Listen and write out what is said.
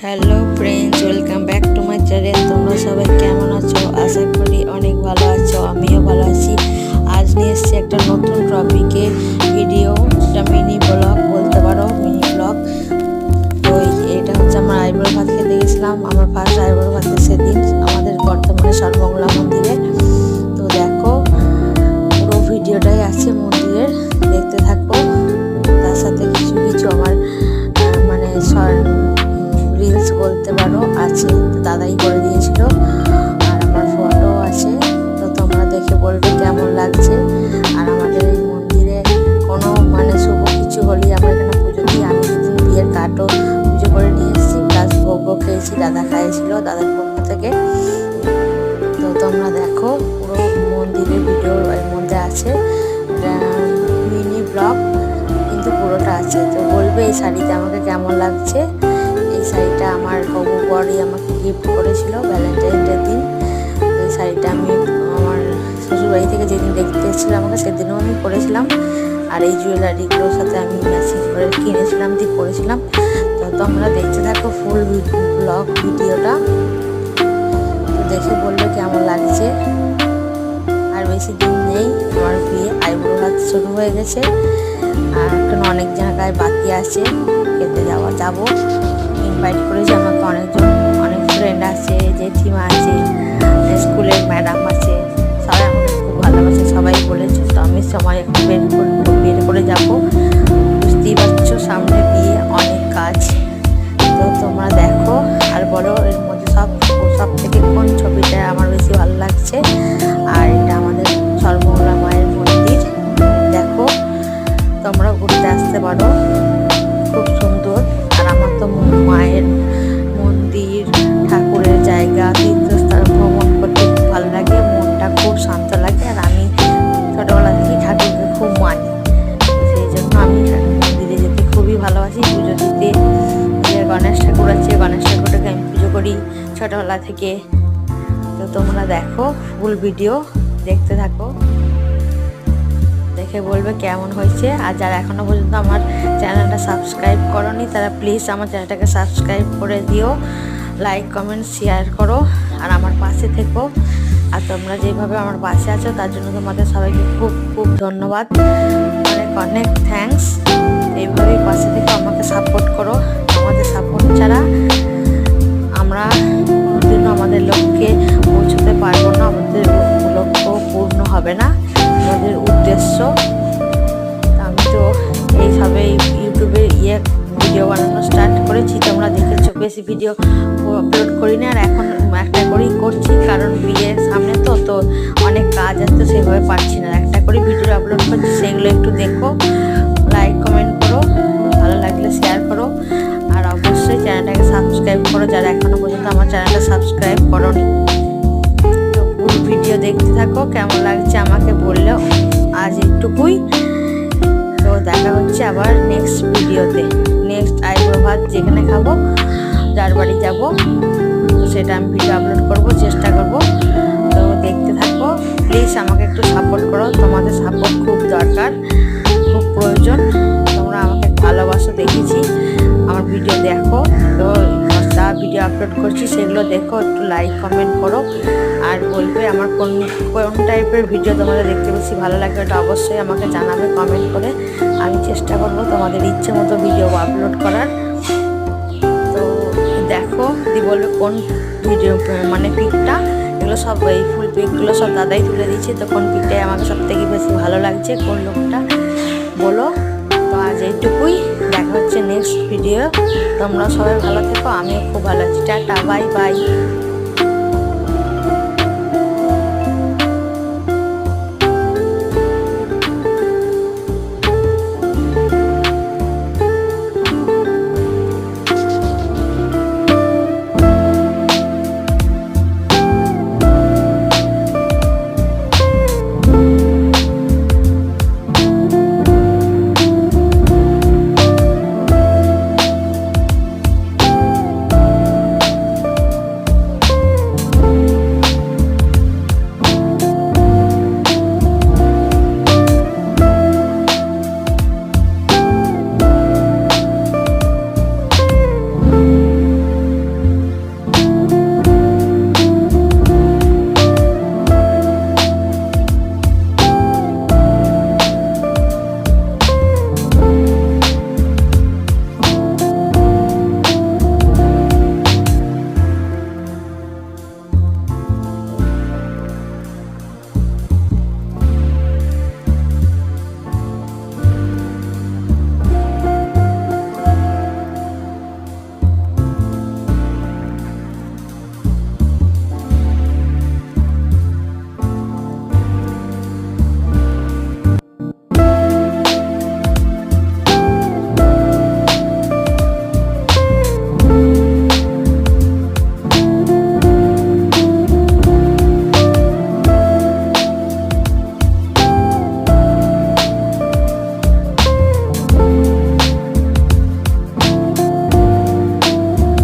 Hello friends welcome back to my channel তোমরা সবাই কেমন আছো? আশা করি অনেক ভালো আছো, আমিও ভালো আছি। আজ নিয়ে এসেছি একটা নতুন টপিকে ভিডিও মিনি দাদা খাইয়েছিল দাদার পক্ষ থেকে। তো তোমরা দেখো, পুরো মন্দিরের ভিডিও এর মধ্যে আছে। মিনি ব্লগ, কিন্তু পুরোটা আছে। তো বলবে এই শাড়িটা আমাকে কেমন লাগছে? এই শাড়িটা আমার হবু বরই আমাকে গিফট করেছিল ভ্যালেন্টাইন ডে দিন। এই শাড়িটা আমি আমার শ্বশুরবাড়ি থেকে যেদিন দেখতে এসেছিল আমাকে, সেদিনও আমি পরেছিলাম। আর এই জুয়েলারিগুলোর সাথে আমি ম্যাসেজ করে কিনেছিলাম, দিয়ে পরেছিলাম। তোমরা দেখতে থাকো ফুল ব্লগ ভিডিওটা। তো দেখে বলবে কেমন লাগছে। আর বেশি দিন নেই আমার বিয়ে, আইবুড়ো ভাত শুরু হয়ে গেছে। আর এখন অনেক জায়গায় বাকি আছে, খেতে যাওয়া যাব। ইনভাইট করেছে আমাকে অনেকজন, অনেক ফ্রেন্ড আছে, জেঠিমা আছে, স্কুলের ম্যাডাম আছে। সবাই আমাকে খুব ভালোবাসে, সবাই বলেছে, তো আমি সময় একটু বের করে বের করে যাব। আছে গণেশ ঠাকুরটাকে আমি পুজো করি ছোটোবেলা থেকে। তো তোমরা দেখো ফুল ভিডিও দেখতে থাকো। দেখে বলবে কেমন হয়েছে। আর যারা এখনও পর্যন্ত আমার চ্যানেলটা সাবস্ক্রাইব করনি, তারা প্লিজ আমার চ্যানেলটাকে সাবস্ক্রাইব করে দিও। লাইক কমেন্ট শেয়ার করো। আর আমার পাশে থেকো। আর তোমরা যেভাবে আমার পাশে আছো, তার জন্য তোমাদের সবাইকে খুব খুব ধন্যবাদ। অনেক অনেক থ্যাঙ্কস এইভাবেই পাশে থেকে, আমাকে সাপোর্ট করো। আমাদের সাপোর্ট ছাড়া আমরা কোনোদিনও আমাদের লক্ষ্যে পৌঁছতে পারব না, আমাদের লক্ষ্য পূর্ণ হবে না, আমাদের উদ্দেশ্য। আমি তো এইভাবে ইউটিউবে ইয়ে ভিডিও বানানো স্টার্ট করেছি, তোমরা দেখেছ বেশি ভিডিও আপলোড করি না আর এখন একটা করেই করছি, কারণ বিয়ের সামনে তো তো অনেক কাজ আছে তো সেভাবে পারছি না। একটা করে ভিডিও আপলোড করছি, সেগুলো একটু দেখো। আমার চ্যানেলটা সাবস্ক্রাইব করোনি। তো ভিডিও দেখতে থাকো, কেমন লাগছে আমাকে বললেও আজ একটুকুই। তো দেখা হচ্ছে আবার নেক্সট ভিডিওতে। নেক্সট আইব্রো ভাত যেখানে খাব, যার বাড়ি যাব, তো সেটা আমি ভিডিও আপলোড করব, চেষ্টা করব। তো দেখতে থাকো প্লিজ আমাকে একটু সাপোর্ট করো, তোমাদের সাপোর্ট খুব দরকার, খুব প্রয়োজন। তোমরা আমাকে ভালোবাসো, দেখেছি। আমার ভিডিও দেখো, তো লাইক কমেন্ট করো। আর বলবে আমার কোন কোন টাইপের ভিডিও তোমাদের দেখতে বেশি ভালো লাগে ওটা অবশ্যই আমাকে জানাবে কমেন্ট করে। আমি চেষ্টা করব তোমাদের ইচ্ছে মতো ভিডিও আপলোড করার। তো দেখো, দি বলবে কোন ভিডিও মানে পিকটা এগুলো সব, এই ফুল পিকগুলো সব দাদাই তুলে দিচ্ছে তো কোন পিকটাই আমাকে সব থেকে বেশি ভালো লাগছে, কোন লোকটা? বলো। তো আজ এইটুকুই। দেখা হচ্ছে নেক্সট ভিডিও তোমরা সবাই ভালো থেকো, আমিও খুব ভালো আছি। Tata bye bye